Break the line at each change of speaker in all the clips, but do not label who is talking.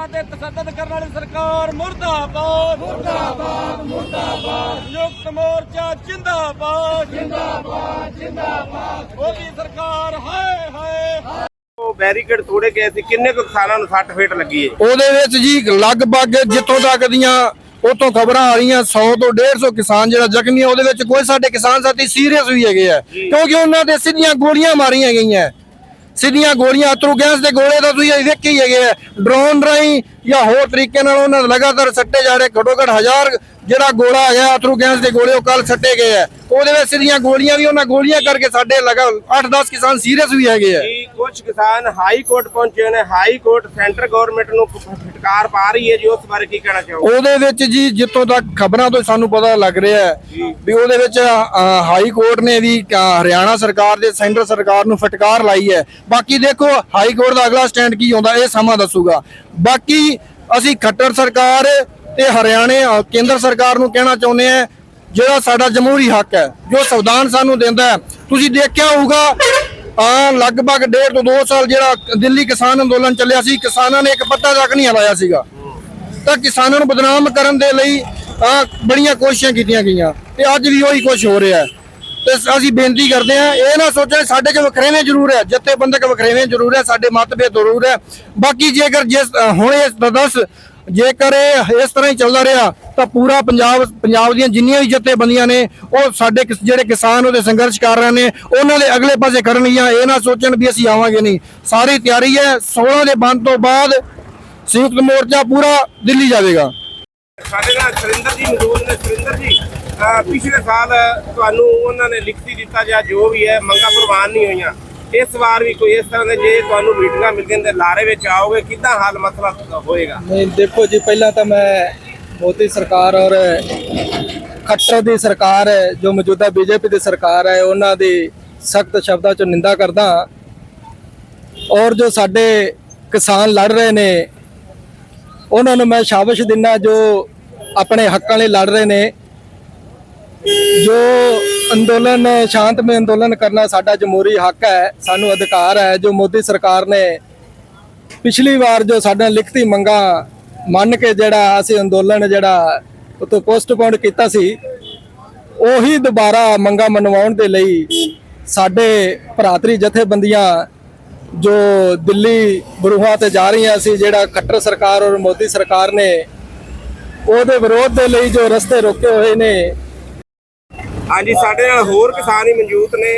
ਕਿਸਾਨਾਂ ਤੇ ਤਸੱਦਦ ਕਰਨ ਵਾਲੀ ਸਰਕਾਰ ਮੁਰਦਾਬਾਦ। ਮੁਰਦਾਬਾਦ ਮੁਰਦਾਬਾਦ। ਸੰਯੁਕਤ ਮੋਰਚਾ ਜਿੰਦਾਬਾਦ। ਜਿੰਦਾਬਾਦ ਜਿੰਦਾਬਾਦ। ਮੋਦੀ ਸਰਕਾਰ ਹਾਏ ਹਾਏ।
ਉਹ ਬੈਰੀਕੇਡ ਤੋੜੇ ਗਏ ਸੀ ਕਿੰਨੇ ਕੁ ਕਿਸਾਨਾਂ ਨੂੰ ਸੱਟ ਫੇਟ ਲੱਗੀ ਹੈ?
ਉਹਦੇ ਵਿੱਚ ਜੀ ਲਗਭਗ ਜਿੱਥੋਂ ਤੱਕ ਦੀਆਂ ਉਤੋਂ ਖਬਰਾਂ ਆ ਰਹੀਆਂ 100 ਤੋਂ 150 ਕਿਸਾਨ ਜਿਹੜਾ ਜ਼ਖਮੀ ਆ ਉਹਦੇ ਵਿੱਚ ਕੋਈ ਸਾਡੇ ਕਿਸਾਨ ਸਾਥੀ ਸੀਰੀਅਸ ਵੀ ਹੈਗੇ ਆ। ਕਿਉਂਕਿ ਉਹਨਾਂ ਦੇ ਸਿੱਧੀਆਂ ਗੋਲੀਆਂ ਮਾਰੀਆਂ ਗਈਆਂ। ਸਿੱਧੀਆਂ ਗੋਲੀਆਂ, ਅਤਰੂ ਗੈਸ ਦੇ ਗੋਲੇ ਤਾਂ ਤੁਸੀਂ ਵੇਖੇ ਹੀ ਹੈਗੇ ਆ। ਡਰੋਨ ਰਾਹੀਂ ਜਾਂ ਹੋਰ ਤਰੀਕੇ ਨਾਲ ਉਹਨਾਂ ਲਗਾਤਾਰ ਸੱਟੇ ਜਾ ਰਹੇ, ਘੱਟੋ ਘੱਟ ਹਜ਼ਾਰ ਜਿਹੜਾ ਗੋਲਾ ਹੈਗਾ, ਅਤਰੂ ਗੈਸ ਦੇ ਗੋਲੇ ਉਹ ਕੱਲ ਸੱਟੇ ਗਏ ਆ। ਉਹਦੇ ਵਿੱਚ ਸਿੱਧੀਆਂ ਗੋਲੀਆਂ ਵੀ ਉਹਨਾਂ ਗੋਲੀਆਂ ਕਰਕੇ ਸਾਡੇ ਲਗਾ 8-10 ਕਿਸਾਨ ਸੀਰੀਅਸ ਵੀ ਹੈਗੇ ਆ।
ਕੀ ਕੁਝ ਕਿਸਾਨ ਹਾਈ ਕੋਰਟ ਪਹੁੰਚੇ ਨੇ ਹਾਈ ਕੋਰਟ ਸੈਂਟਰ ਗਵਰਨਮੈਂਟ ਨੂੰ ਫਟਕਾਰ ਪਾ ਰਹੀ ਹੈ ਜੀ ਉਸ ਬਾਰੇ ਕੀ ਕਹਿਣਾ ਚਾਹੋਗੇ?
ਉਹਦੇ ਵਿੱਚ ਜੀ ਜਿੱਥੋਂ ਤੱਕ ਖਬਰਾਂ ਤੋਂ ਸਾਨੂੰ ਪਤਾ ਲੱਗ ਰਿਹਾ ਹੈ ਵੀ ਉਹਦੇ ਵਿੱਚ ਹਾਈ ਕੋਰਟ ਨੇ ਵੀ ਹਰਿਆਣਾ ਸਰਕਾਰ ਦੇ ਸੈਂਟਰ ਸਰਕਾਰ ਨੂੰ ਫਟਕਾਰ ਲਾਈ ਹੈ। ਬਾਕੀ ਦੇਖੋ ਹਾਈ ਕੋਰਟ ਦਾ ਅਗਲਾ ਸਟੈਂਡ ਕੀ ਹੁੰਦਾ ਇਹ ਸਮਾਂ ਦੱਸੂਗਾ। ਬਾਕੀ ਅਸੀਂ ਖੱਟਰ ਸਰਕਾਰ ਤੇ ਹਰਿਆਣੇ ਕੇਂਦਰ ਸਰਕਾਰ ਨੂੰ ਕਹਿਣਾ ਚਾਹੁੰਦੇ ਆ ਜਿਹੜਾ ਸਾਡਾ ਜਮਹੂਰੀ ਹੱਕ ਹੈ, ਜੋ ਸੰਵਿਧਾਨ ਸਾਨੂੰ ਦਿੰਦਾ ਹੈ, ਤੁਸੀਂ ਦੇਖਿਆ ਹੋਊਗਾ ਆ ਲਗਭਗ ਡੇਢ ਤੋਂ 2 ਸਾਲ ਜਿਹੜਾ ਦਿੱਲੀ ਕਿਸਾਨ ਅੰਦੋਲਨ ਚੱਲਿਆ ਸੀ, ਕਿਸਾਨਾਂ ਨੇ ਇੱਕ ਪੱਤਾ ਤੱਕ ਨਹੀਂ ਹਲਾਇਆ ਸੀਗਾ। ਤਾਂ ਕਿਸਾਨਾਂ ਨੂੰ ਬਦਨਾਮ ਕਰਨ ਦੇ ਲਈ ਆ ਬੜੀਆਂ ਕੋਸ਼ਿਸ਼ਾਂ ਕੀਤੀਆਂ ਗਈਆਂ, ਤੇ ਅੱਜ ਵੀ ਉਹੀ ਕੁਝ ਹੋ ਰਿਹਾ ਤੇ ਅਸੀਂ ਬੇਨਤੀ ਕਰਦੇ ਹਾਂ, ਇਹ ਨਾ ਸੋਚਣ ਸਾਡੇ 'ਚ ਵਖਰੇਵੇਂ ਜ਼ਰੂਰ ਹੈ, ਜਥੇਬੰਦਕ ਵਖਰੇਵੇਂ ਜ਼ਰੂਰ ਹੈ, ਸਾਡੇ ਮਤਭੇਦ ਜ਼ਰੂਰ ਹੈ। ਬਾਕੀ ਜੇਕਰ ਜਿਸ ਹੁਣ ਇਹ ਦਾ, ਦੱਸ ਜੇਕਰ ਇਹ ਇਸ ਤਰ੍ਹਾਂ ਹੀ ਚੱਲਦਾ ਰਿਹਾ, ਤਾਂ ਪੂਰਾ ਪੰਜਾਬ ਪੰਜਾਬ ਦੀਆਂ ਜਿੰਨੀਆਂ ਵੀ ਜਥੇਬੰਦੀਆਂ ਨੇ, ਉਹ ਸਾਡੇ ਜਿਹੜੇ ਕਿਸਾਨ ਉਹਦੇ ਸੰਘਰਸ਼ ਕਰ ਰਹੇ ਨੇ, ਉਹਨਾਂ ਦੇ ਅਗਲੇ ਪਾਸੇ ਖੜਨਗੀਆਂ ਇਹ ਨਾ ਸੋਚਣ ਵੀ ਅਸੀਂ ਆਵਾਂਗੇ ਨਹੀਂ। ਸਾਰੀ ਤਿਆਰੀ ਹੈ 16 ਦੇ ਬੰਦ ਤੋਂ ਬਾਅਦ ਸੰਯੁਕਤ ਮੋਰਚਾ ਪੂਰਾ ਦਿੱਲੀ ਜਾਵੇਗਾ।
ਸਾਡੇ ਨਾਲ ਸੁਰਿੰਦਰ ਜੀ ਮੌਜੂਦ ਨੇ। ਸੁਰਿੰਦਰ ਜੀ ਪਿਛਲੇ ਸਾਲ ਤੁਹਾਨੂੰ ਉਹਨਾਂ ਨੇ ਲਿਖਤੀ ਦਿੱਤਾ ਜਾਂ ਜੋ ਵੀ ਹੈ, ਮੰਗਾਂ ਪ੍ਰਵਾਨ ਨਹੀਂ ਹੋਈਆਂ। ਇਸ ਵਾਰ ਵੀ ਕੋਈ ਇਸ ਤਰ੍ਹਾਂ ਦੇ ਜੇ ਤੁਹਾਨੂੰ ਮੀਟਿੰਗਾਂ ਮਿਲਦੀਆਂ ਤੇ ਲਾਰੇ ਵਿੱਚ ਆਓਗੇ, ਕਿੱਦਾਂ ਹੱਲ ਮਸਲਾ ਹੋਏਗਾ?
ਨਹੀਂ, ਦੇਖੋ ਜੀ, ਪਹਿਲਾਂ ਤਾਂ ਮੈਂ ਮੋਦੀ ਸਰਕਾਰ ਔਰ ਖੱਟਰ ਦੀ ਸਰਕਾਰ ਹੈ, ਜੋ ਮੌਜੂਦਾ ਬੀਜੇਪੀ ਦੀ ਸਰਕਾਰ ਹੈ, ਉਹਨਾਂ ਦੀ ਸਖਤ ਸ਼ਬਦਾਂ ਚ ਨਿੰਦਾ ਕਰਦਾ ਔਰ ਜੋ ਸਾਡੇ ਕਿਸਾਨ ਲੜ ਰਹੇ ਨੇ, ਉਹਨਾਂ ਨੂੰ ਮੈਂ ਸ਼ਾਬਾਸ਼ ਦਿੰਦਾ ਜੋ ਆਪਣੇ ਹੱਕਾਂ ਲਈ ਲੜ ਰਹੇ ਨੇ, ਜੋ ਅੰਦੋਲਨ, ਸ਼ਾਂਤਮਈ ਅੰਦੋਲਨ ਕਰਨਾ ਸਾਡਾ ਜਮਹੂਰੀ ਹੱਕ ਹੈ, ਸਾਨੂੰ ਅਧਿਕਾਰ ਹੈ, ਜੋ ਮੋਦੀ ਸਰਕਾਰ ਨੇ ਪਿਛਲੀ ਵਾਰ ਜੋ ਸਾਡਾ ਲਿਖਤੀ ਮੰਗਾ ਮੰਨ ਕੇ ਜਿਹੜਾ ਅਸੀਂ ਅੰਦੋਲਨ ਜਿਹੜਾ ਉਤੋਂ ਪੋਸਟਪੋਨ ਕੀਤਾ ਸੀ, ਉਹੀ ਦੁਬਾਰਾ ਮੰਗਾ ਮਨਵਾਉਣ ਦੇ ਲਈ ਸਾਡੇ ਭਰਾਤਰੀ ਜਥੇਬੰਦੀਆਂ ਜੋ ਦਿੱਲੀ ਬਰੂਹਾਂ ਤੇ ਜਾ ਰਹੀਆਂ ਸੀ, ਜਿਹੜਾ ਖੱਟਰ ਸਰਕਾਰ ਔਰ ਮੋਦੀ ਸਰਕਾਰ ਨੇ, ਉਹਦੇ ਵਿਰੋਧ ਦੇ ਲਈ ਜੋ ਰਸਤੇ ਰੋਕੇ ਹੋਏ ਨੇ
ਹਾਂਜੀ, ਸਾਡੇ ਨਾਲ ਹੋਰ ਕਿਸਾਨ ਹੀ ਮੌਜੂਦ ਨੇ।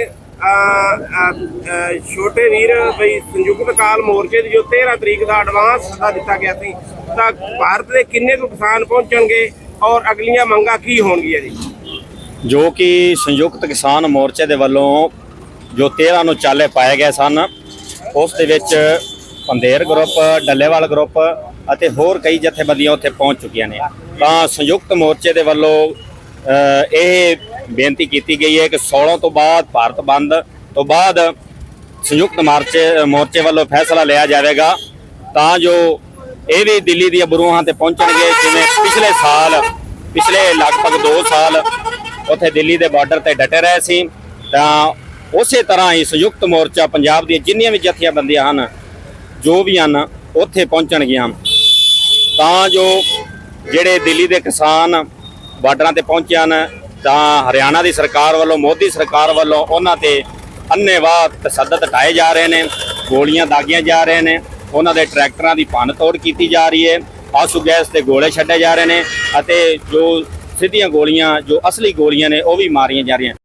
ਛੋਟੇ ਵੀਰ, ਬਈ ਸੰਯੁਕਤ ਕਾਲ ਮੋਰਚੇ ਦੀ ਜੋ 13 ਤਰੀਕ ਦਾ ਐਡਵਾਂਸ ਸੱਦਾ ਦਿੱਤਾ ਗਿਆ ਸੀ, ਤਾਂ ਭਾਰਤ ਦੇ ਕਿੰਨੇ ਕੁ ਕਿਸਾਨ ਪਹੁੰਚਣਗੇ ਔਰ ਅਗਲੀਆਂ ਮੰਗਾਂ ਕੀ ਹੋਣਗੀਆਂ ਜੀ?
ਜੋ ਕਿ ਸੰਯੁਕਤ ਕਿਸਾਨ ਮੋਰਚੇ ਦੇ ਵੱਲੋਂ ਜੋ 13 ਨੂੰ ਚਾਲੇ ਪਾਏ ਗਏ ਸਨ, ਉਸ ਦੇ ਵਿੱਚ ਪੰਦੇਰ ਗਰੁੱਪ, ਡੱਲੇਵਾਲ ਗਰੁੱਪ ਅਤੇ ਹੋਰ ਕਈ ਜਥੇਬੰਦੀਆਂ ਉੱਥੇ ਪਹੁੰਚ ਚੁੱਕੀਆਂ ਨੇ। ਤਾਂ ਸੰਯੁਕਤ ਮੋਰਚੇ ਦੇ ਵੱਲੋਂ ਇਹ ਬੇਨਤੀ ਕੀਤੀ ਗਈ ਹੈ ਕਿ 16 ਤੋਂ ਬਾਅਦ ਭਾਰਤ ਬੰਦ ਤੋਂ ਬਾਅਦ ਸੰਯੁਕਤ ਮੋਰਚੇ ਮੋਰਚੇ ਵੱਲੋਂ ਫੈਸਲਾ ਲਿਆ ਜਾਵੇਗਾ। ਤਾਂ ਜੋ ਇਹ ਵੀ ਦਿੱਲੀ ਦੀਆਂ ਬਰੂਹਾਂ ਤੇ ਪਹੁੰਚਣਗੇ, ਜਿਵੇਂ ਪਿਛਲੇ ਸਾਲ, ਪਿਛਲੇ ਲਗਭਗ 2 ਸਾਲ ਉੱਥੇ ਦਿੱਲੀ ਦੇ ਬਾਰਡਰ ਤੇ ਡਟੇ ਰਹੇ ਸੀ। ਤਾਂ ਉਸੇ ਤਰ੍ਹਾਂ ਹੀ ਸੰਯੁਕਤ ਮੋਰਚਾ ਪੰਜਾਬ ਦੀਆਂ ਜਿੰਨੀਆਂ ਵੀ ਜਥੇਬੰਦੀਆਂ ਹਨ, ਜੋ ਵੀ ਹਨ, ਉੱਥੇ ਪਹੁੰਚਣਗੀਆਂ। ਤਾਂ ਜੋ ਜਿਹੜੇ ਦਿੱਲੀ ਦੇ ਕਿਸਾਨ ਬਾਰਡਰਾਂ ਤੇ ਪਹੁੰਚੇ ਹਨ ਤਾਂ ਹਰਿਆਣਾ ਦੀ ਸਰਕਾਰ ਵੱਲੋਂ, ਮੋਦੀ ਸਰਕਾਰ ਵੱਲੋਂ ਉਹਨਾਂ ਤੇ ਅੰਨੇਵਾਹ ਤਸੱਦਦ ਢਾਏ ਜਾ ਰਹੇ ਨੇ, ਗੋਲੀਆਂ ਦਾਗੀਆਂ ਜਾ ਰਹੇ ਨੇ, ਉਹਨਾਂ ਦੇ ਟਰੈਕਟਰਾਂ ਦੀ ਭੰਨ ਤੋੜ ਕੀਤੀ ਜਾ ਰਹੀ ਹੈ, ਆਸੂ ਗੈਸ 'ਤੇ ਗੋਲੇ ਛੱਡੇ ਜਾ ਰਹੇ ਨੇ ਅਤੇ ਜੋ ਸਿੱਧੀਆਂ ਗੋਲੀਆਂ, ਜੋ ਅਸਲੀ ਗੋਲੀਆਂ ਨੇ, ਉਹ ਵੀ ਮਾਰੀਆਂ ਜਾ ਰਹੀਆਂ।